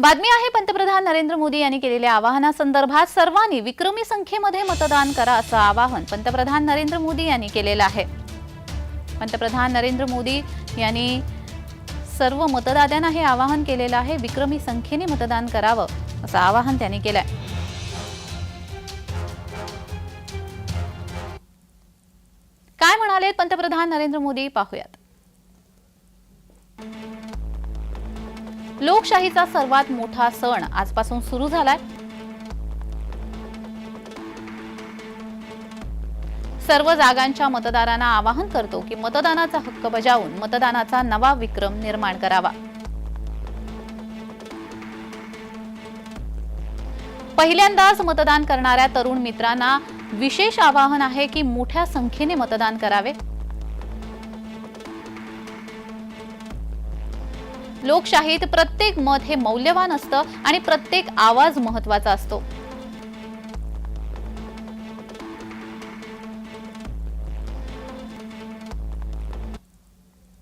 बातमी आहे पंतप्रधान नरेंद्र मोदी यांनी केलेल्या आवाहनासंदर्भात सर्वांनी विक्रमी संख्येमध्ये मतदान करा असं आवाहन पंतप्रधान नरेंद्र मोदी यांनी केलेलं आहे. पंतप्रधान नरेंद्र मोदी यांनी सर्व मतदात्यांना हे आवाहन केलेलं आहे विक्रमी संख्येने मतदान करावं असं आवाहन त्यांनी केलंय. काय म्हणाले पंतप्रधान नरेंद्र मोदी? पाहूयात. लोकशाहीचा सर्वात मोठा सण आजपासून सुरू झालाय. सर्व जागांच्या मतदारांना आवाहन करतो की मतदानाचा हक्क बजावून मतदानाचा नवा विक्रम निर्माण करावा. पहिल्यांदाच मतदान करणाऱ्या तरुण मित्रांना विशेष आवाहन आहे की मोठ्या संख्येने मतदान करावे. लोकशाहीत प्रत्येक मत हे मौल्यवान असतं आणि प्रत्येक आवाज महत्त्वाचा असतो.